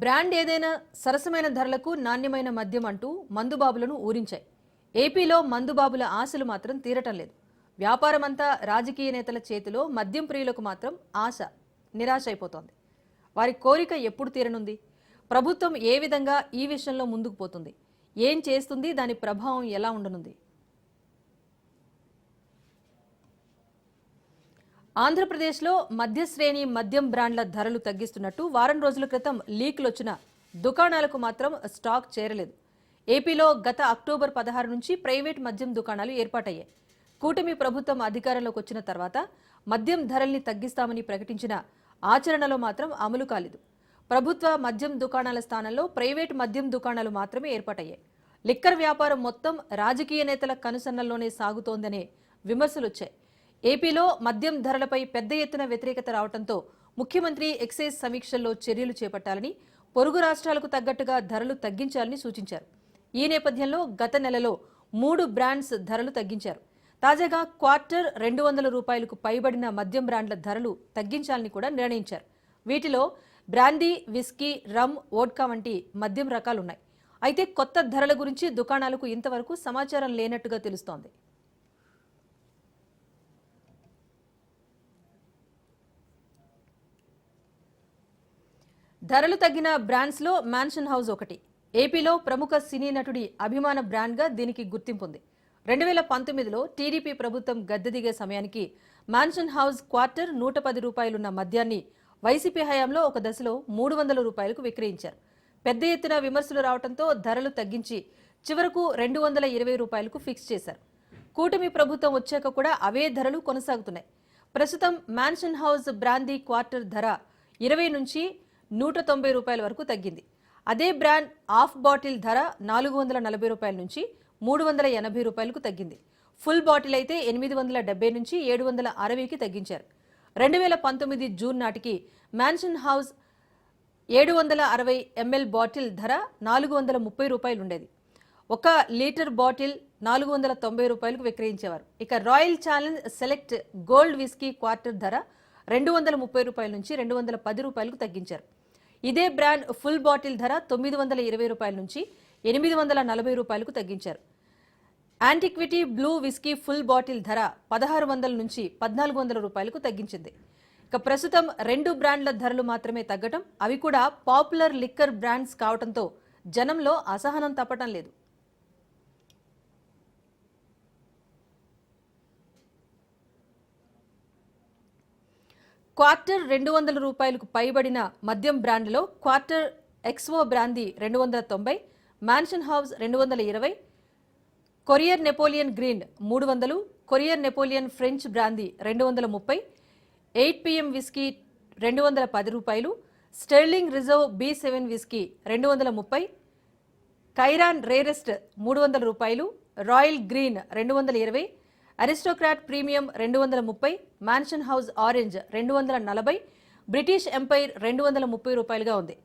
Brand ఏదైనా సరసమైన ధరలకు నాణ్యమైన మద్యం అంటూ మందుబాబులను ఊరించాయి. ఏపీలో మందుబాబుల ఆశలు మాత్రం తీరటం లేదు. వ్యాపారమంతా రాజకీయ నేతల చేతిలో మద్యం ప్రియులకు మాత్రం ఆశ నిరాశ అయిపోతోంది వారి కోరిక ఎప్పుడు తీరనుంది? ప్రభుత్వం ఏ విధంగా ఈ విషయంలో ముందుకు పోతుంది? ఏం చేస్తుంది? దాని ప్రభావం ఎలా ఉండనుంది? ఆంధ్రప్రదేశ్లో మధ్యశ్రేణి మద్యం బ్రాండ్ల ధరలు తగ్గిస్తున్నట్టు వారం రోజుల క్రితం లీకులు వచ్చిన దుకాణాలకు మాత్రం స్టాక్ చేరలేదు. ఏపీలో గత అక్టోబర్ పదహారు నుంచి ప్రైవేట్ మద్యం దుకాణాలు ఏర్పాటయ్యాయి. కూటమి ప్రభుత్వం అధికారంలోకి వచ్చిన తర్వాత మద్యం ధరల్ని తగ్గిస్తామని ప్రకటించిన ఆచరణలో మాత్రం అమలు కాలేదు. ప్రభుత్వ మద్యం దుకాణాల స్థానంలో ప్రైవేట్ మద్యం దుకాణాలు మాత్రమే ఏర్పాటయ్యాయి. లిక్కర్ వ్యాపారం మొత్తం రాజకీయ నేతల కనుసన్నల్లోనే సాగుతోందనే విమర్శలు వచ్చాయి ఏపీలో మద్యం ధరలపై పెద్ద ఎత్తున వ్యతిరేకత రావడంతో ముఖ్యమంత్రి ఎక్సైజ్ సమీక్షల్లో చర్యలు చేపట్టాలని పొరుగు రాష్ట్రాలకు తగ్గట్టుగా ధరలు తగ్గించాలని సూచించారు. ఈ నేపథ్యంలో గత నెలలో మూడు బ్రాండ్స్ ధరలు తగ్గించారు. తాజాగా క్వార్టర్ రెండు వందల రూపాయలకు పైబడిన మద్యం బ్రాండ్ల ధరలు తగ్గించాలని కూడా నిర్ణయించారు. వీటిలో బ్రాందీ విస్కీ రమ్ వోడ్కా వంటి మద్యం రకాలున్నాయి. అయితే కొత్త ధరల గురించి దుకాణాలకు ఇంతవరకు సమాచారం లేనట్టుగా తెలుస్తోంది. ధరలు తగ్గిన బ్రాండ్స్లో మ్యాన్షన్ హౌస్ ఒకటి. ఏపీలో ప్రముఖ సినీ నటుడి అభిమాన బ్రాండ్గా దీనికి గుర్తింపు ఉంది రెండు వేల పంతొమ్మిదిలో టీడీపీ ప్రభుత్వం గద్దె దిగే సమయానికి మ్యాన్షన్ హౌస్ క్వార్టర్ నూట పది రూపాయలున్న మద్యాన్ని వైసీపీ హయాంలో ఒక దశలో మూడు వందల రూపాయలకు విక్రయించారు. పెద్ద ఎత్తున విమర్శలు రావడంతో ధరలు తగ్గించి చివరకు రెండు వందల ఇరవై రూపాయలకు ఫిక్స్ చేశారు. కూటమి ప్రభుత్వం వచ్చాక కూడా అవే ధరలు కొనసాగుతున్నాయి. ప్రస్తుతం మ్యాన్షన్ హౌస్ బ్రాందీ క్వార్టర్ ధర ఇరవై నుంచి నూట తొంభై రూపాయల వరకు తగ్గింది. అదే బ్రాండ్ ఆఫ్ బాటిల్ ధర నాలుగు వందల నలభై రూపాయల నుంచి మూడు వందల ఎనభై రూపాయలకు తగ్గింది. ఫుల్ బాటిల్ అయితే ఎనిమిది వందల డెబ్బై నుంచి ఏడు వందల అరవైకి తగ్గించారు. రెండు వేల పంతొమ్మిది జూన్ నాటికి మ్యాన్షన్ హౌస్ ఏడు వందల అరవై ఎంఎల్ బాటిల్ ధర నాలుగు వందల ముప్పై రూపాయలు ఉండేది. ఒక లీటర్ బాటిల్ నాలుగు వందల తొంభై రూపాయలకు విక్రయించేవారు. ఇక royal challenge select gold whisky quarter ధర రెండు వందల ముప్పై రూపాయల నుంచి రెండు వందల పది రూపాయలకు తగ్గించారు. ఇదే బ్రాండ్ ఫుల్ బాటిల్ ధర తొమ్మిది వందల ఇరవై రూపాయల నుంచి ఎనిమిది వందల నలభై రూపాయలకు తగ్గించారు. Antiquity blue whisky full bottle ధర పదహారు వందల నుంచి పద్నాలుగు వందల రూపాయలకు తగ్గించింది. ఇక ప్రస్తుతం రెండు బ్రాండ్ల ధరలు మాత్రమే తగ్గటం అవి కూడా పాపులర్ లిక్కర్ బ్రాండ్స్ కావడంతో జనంలో అసహనం తప్పటం లేదు. క్వార్టర్ రెండు వందల రూపాయలకు పైబడిన మద్యం బ్రాండ్లో క్వార్టర్ ఎక్స్వో బ్రాందీ రెండు వందల తొంభై మ్యాన్షన్ హౌస్ రెండు వందల ఇరవై కొరియర్ నెపోలియన్ గ్రీన్ మూడు వందలు కొరియర్ నెపోలియన్ ఫ్రెంచ్ బ్రాందీ రెండు వందల ముప్పై ఎయిట్ పిఎం విస్కీ రెండు వందల పది రూపాయలు sterling reserve B seven whisky రెండు వందల ముప్పై కైరాన్ రేరెస్ట్ మూడు వందల రూపాయలు రాయల్ గ్రీన్ రెండు వందల ఇరవై అరిస్టోక్రాట్ ప్రీమియం రెండు వందల ముప్పై మ్యాన్షన్ హౌస్ ఆరెంజ్ రెండు వందల నలభై బ్రిటిష్ ఎంపైర్ రెండు వందల ముప్పై రూపాయలుగా ఉంది.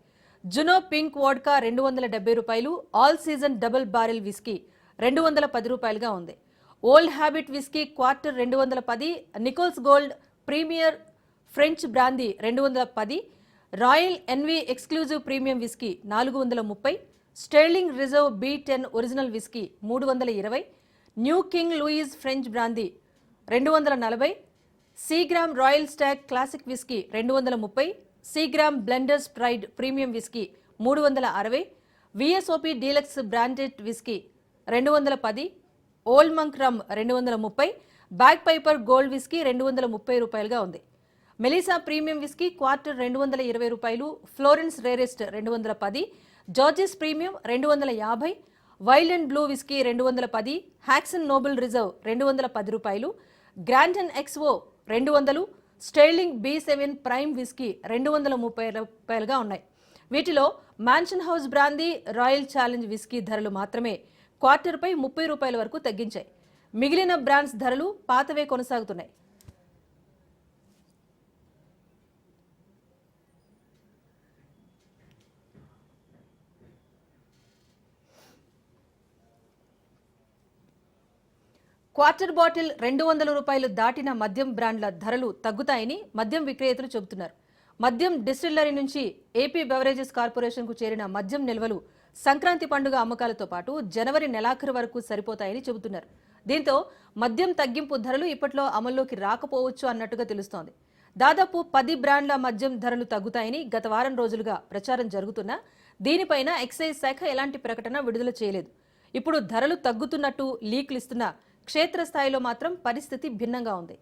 జునో పింక్ వోడ్కా రెండు వందల డెబ్బై రూపాయలు all season double barrel whisky రెండు వందల పది రూపాయలుగా ఉంది. ఓల్డ్ హ్యాబిట్ విస్కీ క్వార్టర్ రెండు వందల పది Nicholls Gold Premier French brandy రెండు వందల పది Royal Envy Exclusive Premium whisky నాలుగు వందల ముప్పై Sterling Reserve B ten original whisky మూడు వందల ఇరవై New King Louis French brandy రెండు వందల నలభై Seagram Royal Stag Classic whisky రెండు వందల ముప్పై Seagram Blenders Pride Premium whisky మూడు వందల అరవై విఎస్ఓపి డీలక్స్ బ్రాండెడ్ విస్కీ రెండు వందల పది ఓల్డ్ మంక్ రమ్ రెండు వందల ముప్పై బ్యాక్ పైపర్ గోల్డ్ విస్కీ రెండు వందల ముప్పై రూపాయలుగా ఉంది. మెలిసా ప్రీమియం విస్కీ క్వార్టర్ రెండు వందల ఇరవై రూపాయలు ఫ్లోరెన్స్ రేరెస్ట్ రెండు వందల పది జార్జెస్ ప్రీమియం రెండు వందల యాభై వైల్డ్ అండ్ బ్లూ విస్కీ రెండు వందల పది హ్యాక్సన్ నోబుల్ రిజర్వ్ రెండు వందల పది రూపాయలు గ్రాంటన్ ఎక్స్ఓ రెండు వందలు Sterling B seven Prime whisky రెండు వందల ముప్పై రూపాయలుగా ఉన్నాయి. వీటిలో Mansion House brandy Royal Challenge whisky ధరలు మాత్రమే క్వార్టర్పై ముప్పై రూపాయల వరకు తగ్గించాయి. మిగిలిన బ్రాండ్స్ ధరలు పాతవే కొనసాగుతున్నాయి. క్వార్టర్ బాటిల్ రెండు వందల రూపాయలు దాటిన మద్యం బ్రాండ్ల ధరలు తగ్గుతాయని మద్యం విక్రేతలు చెబుతున్నారు. మద్యం డిస్టిల్లరీ నుంచి ఏపీ బెవరేజెస్ కార్పొరేషన్కు చేరిన మద్యం నిల్వలు సంక్రాంతి పండుగ అమ్మకాలతో పాటు జనవరి నెలాఖరు వరకు సరిపోతాయని చెబుతున్నారు. దీంతో మద్యం తగ్గింపు ధరలు ఇప్పట్లో అమల్లోకి రాకపోవచ్చు అన్నట్టుగా తెలుస్తోంది. దాదాపు పది బ్రాండ్ల మద్యం ధరలు తగ్గుతాయని గత వారం రోజులుగా ప్రచారం జరుగుతున్నా దీనిపైన ఎక్సైజ్ శాఖ ఎలాంటి ప్రకటన విడుదల చేయలేదు. ఇప్పుడు ధరలు తగ్గుతున్నట్టు లీక్లు ఇస్తున్న క్షేత్రస్థాయిలో మాత్రం పరిస్థితి భిన్నంగా ఉంది.